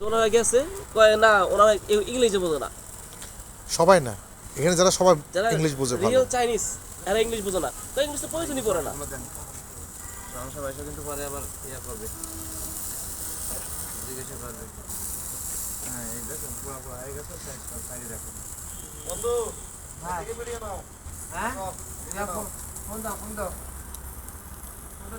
ওনারা গেছে কয় না ওনারা ইংলিশে বোঝে না। সবাই না। এখানে যারা সবাই ইংলিশ বোঝে ভালো। রিয়েল চাইনিজ এরা ইংলিশ বোঝে না। তো ইংলিশ তো প্রয়োজনই পড়ে না। সমস্যা পয়সা কিন্তু পরে আবার ইয়া করবে। জিজ্ঞাসা করবে। হ্যাঁ এই দেখুন পুরো পুরো হয়ে গেছে সাইডে রাখুন বন্ধু হ্যাঁ। ভিডিও নাও। হ্যাঁ? ফোন দাও ফোন দাও। আর মনে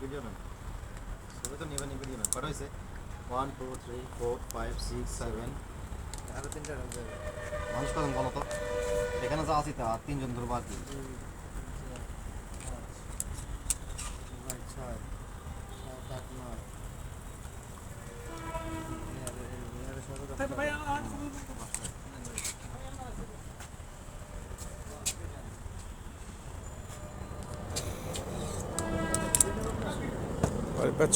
ভিডিও না ছবি তো নেবেন ভিডিও না কটা হয়েছে one two three four five six seven আরও তিনটা মানুষ কজন বলো তো এখানে যা আছি তা তিনজন ধরবো আর কি ছয় সাত আট নয় ভাই আমার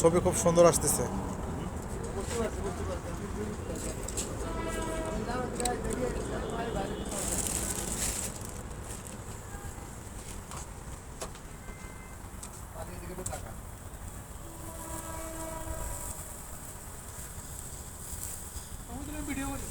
ছবি খুব সুন্দর আসতেছে। ভিডিও করি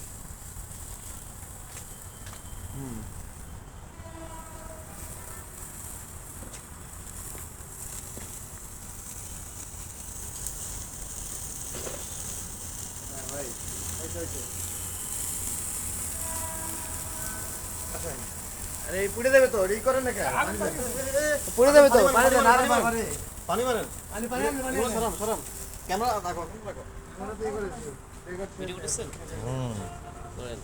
আরে পুড়ে দেবে তো ই করে না কেন পুড়ে দেবে তো পানি দেন আরে বাবা পানি মারেন। পানি পানি পানি সরাম সরাম ক্যামেরা রাখো রাখো ভিডিও করতেছেন হুম। করেন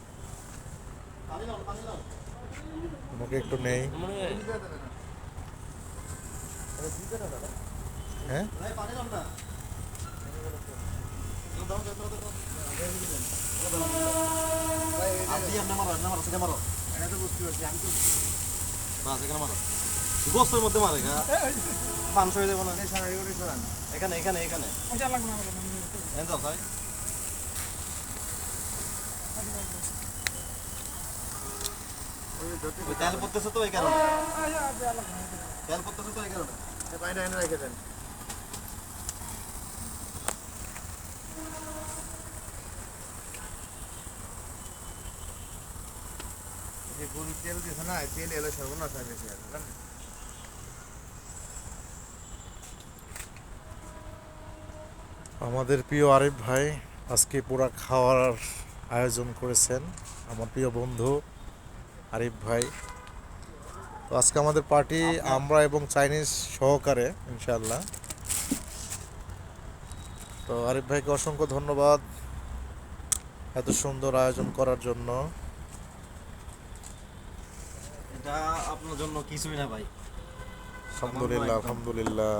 আমাকে একটু নেই। হয়? পারছি আমি তো বাস এখানে মারো হয়ে? না। এখানে এখানে তেল পড়তেছে তো এই কারণে। তেল পড়তেছে তো এই কারণে। পানিটা এনে রেখে দেন। যে গরুর তেল দিয়েছে না তেল এলো সর্বনাশ? আমাদের প্রিয় আরিফ ভাই আজকে পুরা খাওয়ার আয়োজন করেছেন। আমার প্রিয় বন্ধু আরিফ ভাই। তো আজকে আমাদের পার্টি আমরা এবং চাইনিজ সহকারে ইনশাল্লাহ তো আরিফ ভাইকে অসংখ্য ধন্যবাদ এত সুন্দর আয়োজন করার জন্য। এটা আপনার জন্য কিছুই না ভাই। আলহামদুলিল্লাহ আলহামদুলিল্লাহ।